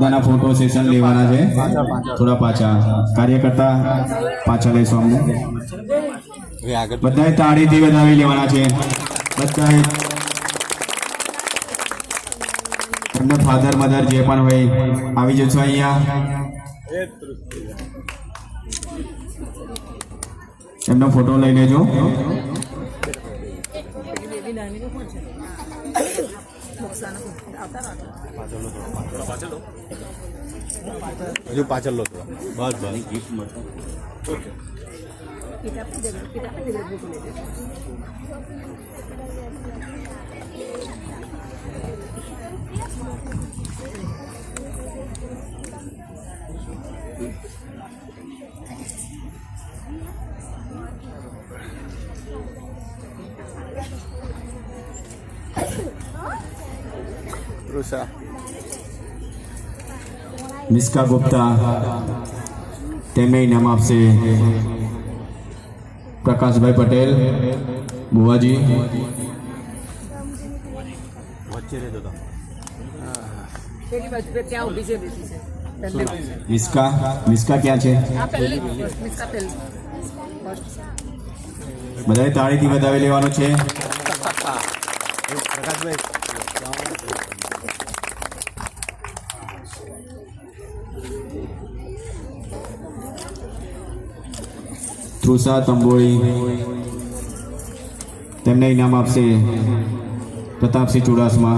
બધાના photo session લેવાના છે. થોડા પાછા કાર્યકર્તા પાછા લઈશું અમને. બધાએ તાળીથી વધાવી લેવાના છે. બધાએ. તમને ફાધર મધર જે પણ હોય આવી જશો અહીંયા. એમનો ફોટો લઈ લેજો. હજુ પાછળ લો થોડા બસ બસ ગિફ્ટ મળતો તૃષા મિસ્કા ગુપ્તા તેમને ઇનામ આપશે પ્રકાશભાઈ પટેલ બુવાજી વચ્ચે રહેતો હતો પેલી બાજુ પે ત્યાં ઊભી છે બેસી છે પહેલી બાજુ. મિસ્કા મિસ્કા ક્યાં છે આ પહેલી મિસકા પહેલી બધાએ તાળીથી વધાવી લેવાનું છે પ્રકાશભાઈ તૃષા તંબોળી તેમને ઇનામ આપશે પ્રતાપસિંહ ચુડાસમા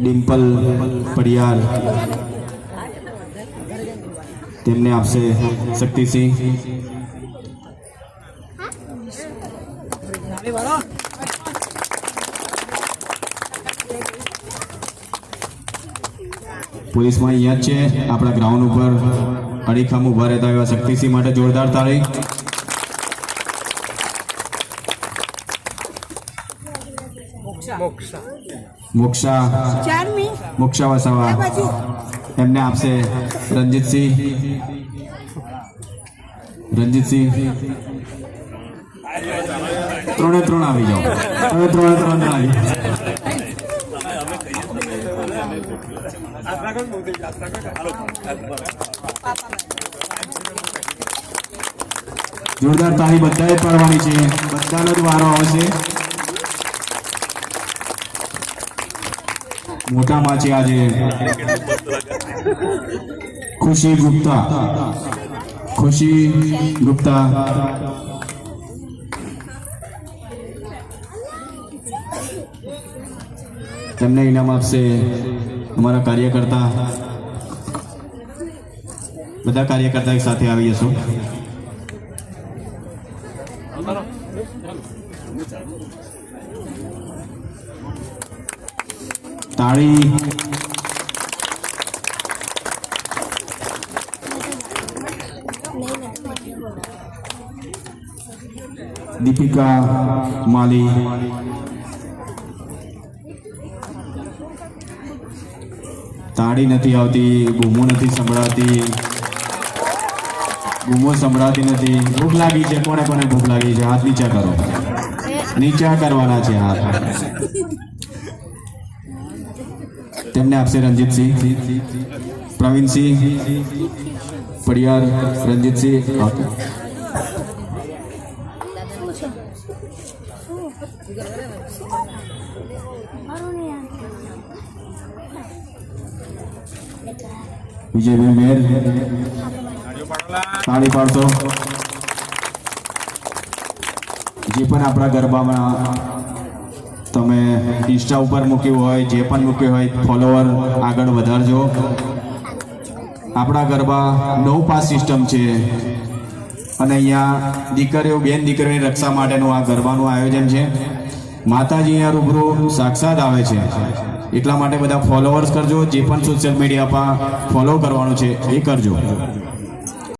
ડિમ્પલ પડિયાર. તેમને આપશે શક્તિસિંહ. પોલીસમાં અહીંયા છે, આપણા ગ્રાઉન્ડ ઉપર. અડીખમ ઊભા રહેતા એવા શક્તિસિંહ માટે જોરદાર તાળી. મોક્ષા. ચારમી. મોક્ષા વસાવા એમને આપશે રંજીતસિંહ રંજીતસિંહ ત્રણે ત્રણ આવી જાઓ. તમે ત્રણે ત્રણ આવી. જોરદાર તાળી બધાએ પાડવાની છે. બધાનો જ વારો આવશે. મોટામાં છે આજે. ખુશી ગુપ્તા. ખુશી ગુપ્તા. તેમને ઇનામ આપશે અમારા કાર્યકર્તા. બધા કાર્યકર્તા એક સાથે આવી જશો. તાળી. દીપિકા માલી. તાળી નથી આવતી, બૂમો નથી સંભળાતી. બૂમો સંભળાતી નથી. ભૂખ લાગી છે, કોને કોને ભૂખ લાગી છે? હાથ નીચા કરો. નીચા કરવાના છે હાથ. તેમને આપશે રંજીતસિંહ પ્રવીણસિંહ પડિયાર રંજીતસિંહ ઓકે. વિજયભાઈ મેર તાળી પાડશો જે પણ આપણા ગરબામાં તમે ઇન્સ્ટા ઉપર મૂક્યું હોય, જે પણ મૂક્યું હોય ફોલોવર આગળ વધારજો. આપણા ગરબા નવ પાસ સિસ્ટમ છે. અને અહીંયા દીકરીઓ, બેન દીકરીઓની રક્ષા માટેનું આ ગરબાનું આયોજન છે. માતાજી અહીંયા રૂબરૂ સાક્ષાત આવે છે. એટલા માટે બધા ફોલોવર્સ કરજો. જે પણ સોશિયલ મીડિયા પર ફોલો કરવાનું છે, એ કરજો.